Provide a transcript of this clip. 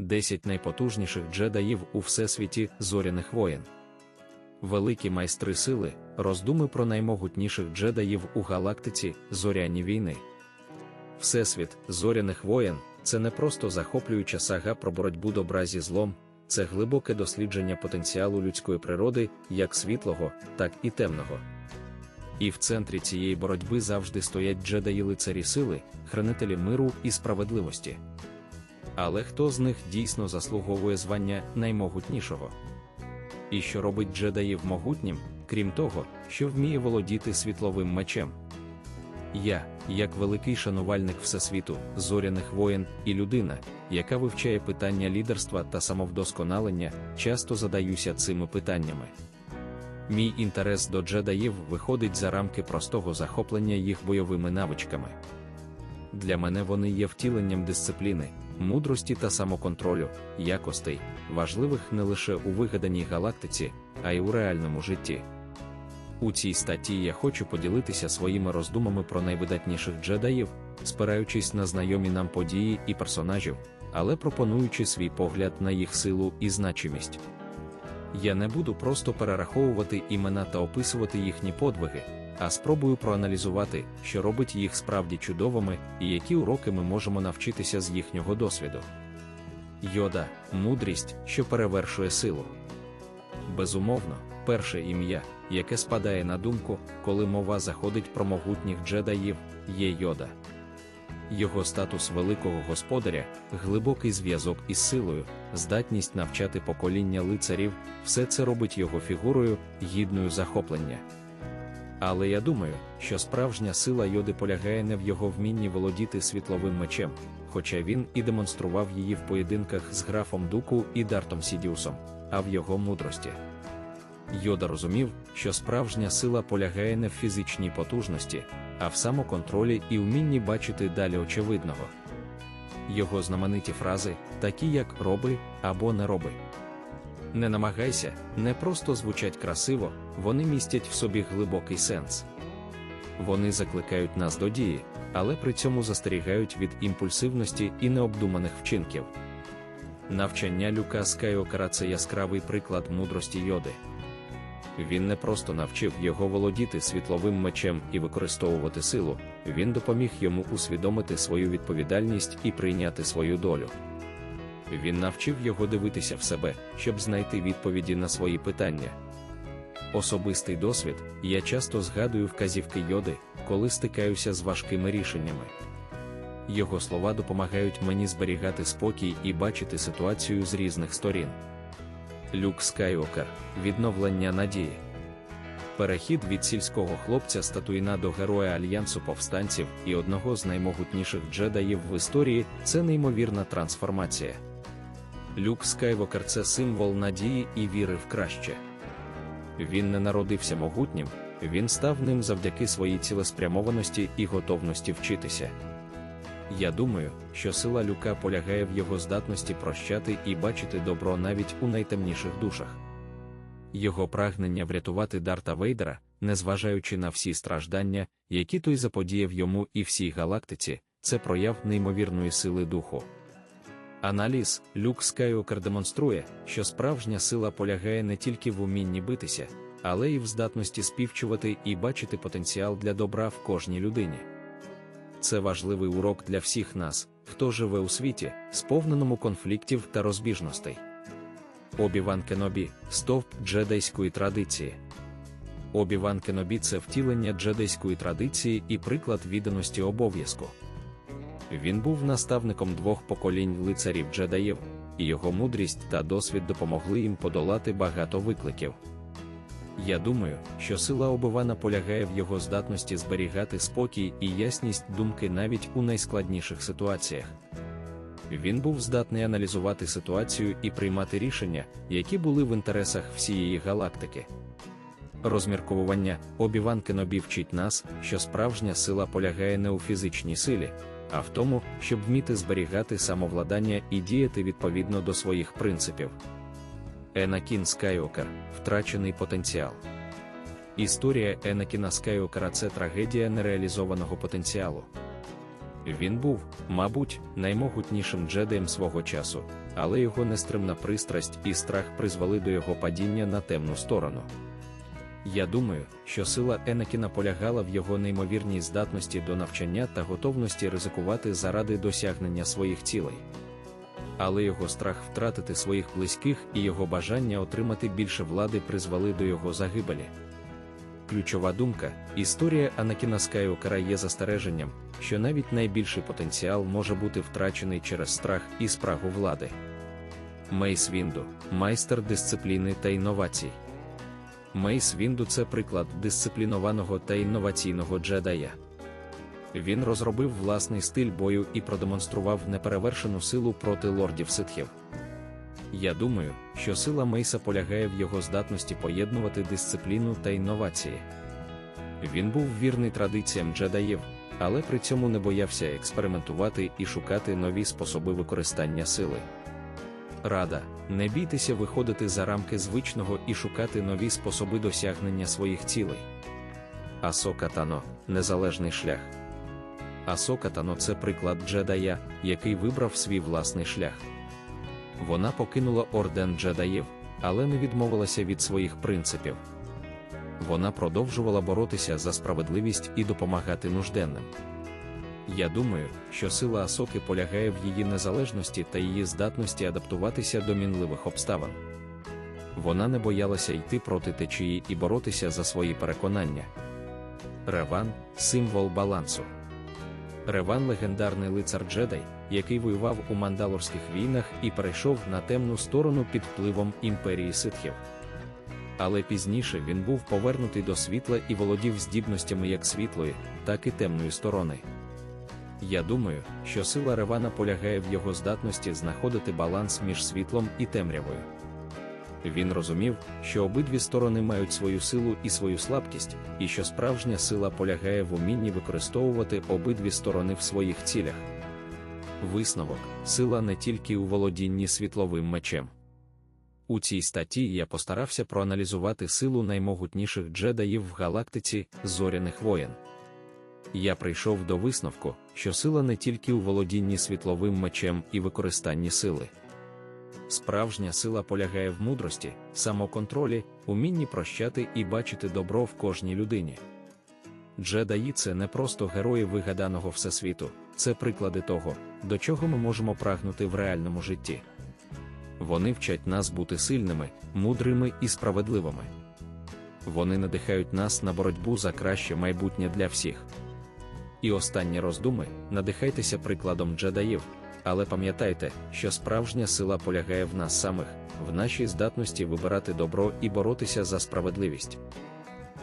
10 найпотужніших джедаїв у всесвіті зоряних воєн. Великі майстри сили, роздуми про наймогутніших джедаїв у галактиці зоряні війни. Всесвіт зоряних воєн це не просто захоплююча сага про боротьбу добра зі злом, це глибоке дослідження потенціалу людської природи, як світлого, так і темного. І в центрі цієї боротьби завжди стоять джедаї лицарі сили, хранителі миру і справедливості. Але хто з них дійсно заслуговує звання наймогутнішого? І що робить джедаїв могутнім, крім того, що вміє володіти світловим мечем? Я, як великий шанувальник Всесвіту, зоряних воєн і людина, яка вивчає питання лідерства та самовдосконалення, часто задаюся цими питаннями. Мій інтерес до джедаїв виходить за рамки простого захоплення їх бойовими навичками. Для мене вони є втіленням дисципліни, мудрості та самоконтролю, якостей, важливих не лише у вигаданій галактиці, а й у реальному житті. У цій статті я хочу поділитися своїми роздумами про найвидатніших джедаїв, спираючись на знайомі нам події і персонажів, але пропонуючи свій погляд на їх силу і значимість. Я не буду просто перераховувати імена та описувати їхні подвиги, а спробую проаналізувати, що робить їх справді чудовими і які уроки ми можемо навчитися з їхнього досвіду. Йода мудрість, що перевершує силу. Безумовно, перше ім'я, яке спадає на думку, коли мова заходить про могутніх джедаїв, є йода. Його статус великого господаря, глибокий зв'язок із силою, здатність навчати покоління лицарів, все це робить його фігурою, гідною захоплення. Але я думаю, що справжня сила йоди полягає не в його вмінні володіти світловим мечем, хоча він і демонстрував її в поєдинках з графом Дуку і Дартом Сідіусом, а в його мудрості. Йода розумів, що справжня сила полягає не в фізичній потужності, а в самоконтролі і вмінні бачити далі очевидного. Його знамениті фрази, такі як роби або не роби. Не намагайся, не просто звучать красиво, вони містять в собі глибокий сенс. Вони закликають нас до дії, але при цьому застерігають від імпульсивності і необдуманих вчинків. Навчання Люка Скайокара це яскравий приклад мудрості йоди. Він не просто навчив його володіти світловим мечем і використовувати силу, він допоміг йому усвідомити свою відповідальність і прийняти свою долю. Він навчив його дивитися в себе, щоб знайти відповіді на свої питання. Особистий досвід я часто згадую вказівки йоди, коли стикаюся з важкими рішеннями. Його слова допомагають мені зберігати спокій і бачити ситуацію з різних сторін. Люк Скайокер відновлення надії. Перехід від сільського хлопця статуїна до героя Альянсу повстанців і одного з наймогутніших джедаїв в історії це неймовірна трансформація. Люк Скайвокер це символ надії і віри в краще. Він не народився могутнім, він став ним завдяки своїй цілеспрямованості і готовності вчитися. Я думаю, що сила люка полягає в його здатності прощати і бачити добро навіть у найтемніших душах. Його прагнення врятувати Дарта Вейдера, незважаючи на всі страждання, які той заподіяв йому і всій галактиці, це прояв неймовірної сили духу. Аналіз Люк Скайокер демонструє, що справжня сила полягає не тільки в умінні битися, але й в здатності співчувати і бачити потенціал для добра в кожній людині. Це важливий урок для всіх нас, хто живе у світі, сповненому конфліктів та розбіжностей. Обіван Кенобі стовп джедайської традиції. Обіван Кенобі це втілення джедайської традиції і приклад відданості обов'язку. Він був наставником двох поколінь лицарів джедаїв, і його мудрість та досвід допомогли їм подолати багато викликів. Я думаю, що сила обивана полягає в його здатності зберігати спокій і ясність думки навіть у найскладніших ситуаціях. Він був здатний аналізувати ситуацію і приймати рішення, які були в інтересах всієї галактики. Розмірковування Обіван Кенобі вчить нас, що справжня сила полягає не у фізичній силі, а в тому, щоб вміти зберігати самовладання і діяти відповідно до своїх принципів. Енакін Скайокер втрачений потенціал. Історія Енакіна Скайокера це трагедія нереалізованого потенціалу. Він був, мабуть, наймогутнішим джедаєм свого часу, але його нестримна пристрасть і страх призвели до його падіння на темну сторону. Я думаю, що сила Енакіна полягала в його неймовірній здатності до навчання та готовності ризикувати заради досягнення своїх цілей. Але його страх втратити своїх близьких і його бажання отримати більше влади призвели до його загибелі. Ключова думка історія Анакіна Скайокера є застереженням, що навіть найбільший потенціал може бути втрачений через страх і спрагу влади. Мейс Вінду майстер дисципліни та інновацій. Мейс Вінду це приклад дисциплінованого та інноваційного джедая. Він розробив власний стиль бою і продемонстрував неперевершену силу проти лордів ситхів. Я думаю, що сила Мейса полягає в його здатності поєднувати дисципліну та інновації. Він був вірний традиціям джедаїв, але при цьому не боявся експериментувати і шукати нові способи використання сили. Рада, не бійтеся виходити за рамки звичного і шукати нові способи досягнення своїх цілей. Асока Тано незалежний шлях. Асока Тано це приклад джедая, який вибрав свій власний шлях. Вона покинула орден джедаїв, але не відмовилася від своїх принципів. Вона продовжувала боротися за справедливість і допомагати нужденним. Я думаю, що сила Асоки полягає в її незалежності та її здатності адаптуватися до мінливих обставин. Вона не боялася йти проти течії і боротися за свої переконання. Реван символ балансу. Реван легендарний лицар Джедай, який воював у мандалорських війнах і перейшов на темну сторону під впливом імперії ситхів. Але пізніше він був повернутий до світла і володів здібностями як світлої, так і темної сторони. Я думаю, що сила Ревана полягає в його здатності знаходити баланс між світлом і темрявою. Він розумів, що обидві сторони мають свою силу і свою слабкість, і що справжня сила полягає в умінні використовувати обидві сторони в своїх цілях. Висновок сила не тільки у володінні світловим мечем. У цій статті я постарався проаналізувати силу наймогутніших джедаїв в галактиці зоряних воєн. Я прийшов до висновку, що сила не тільки у володінні світловим мечем і використанні сили. Справжня сила полягає в мудрості, самоконтролі, умінні прощати і бачити добро в кожній людині. Джедаї це не просто герої вигаданого всесвіту, це приклади того, до чого ми можемо прагнути в реальному житті. Вони вчать нас бути сильними, мудрими і справедливими. Вони надихають нас на боротьбу за краще майбутнє для всіх. І останні роздуми надихайтеся прикладом джедаїв, але пам'ятайте, що справжня сила полягає в нас самих, в нашій здатності вибирати добро і боротися за справедливість.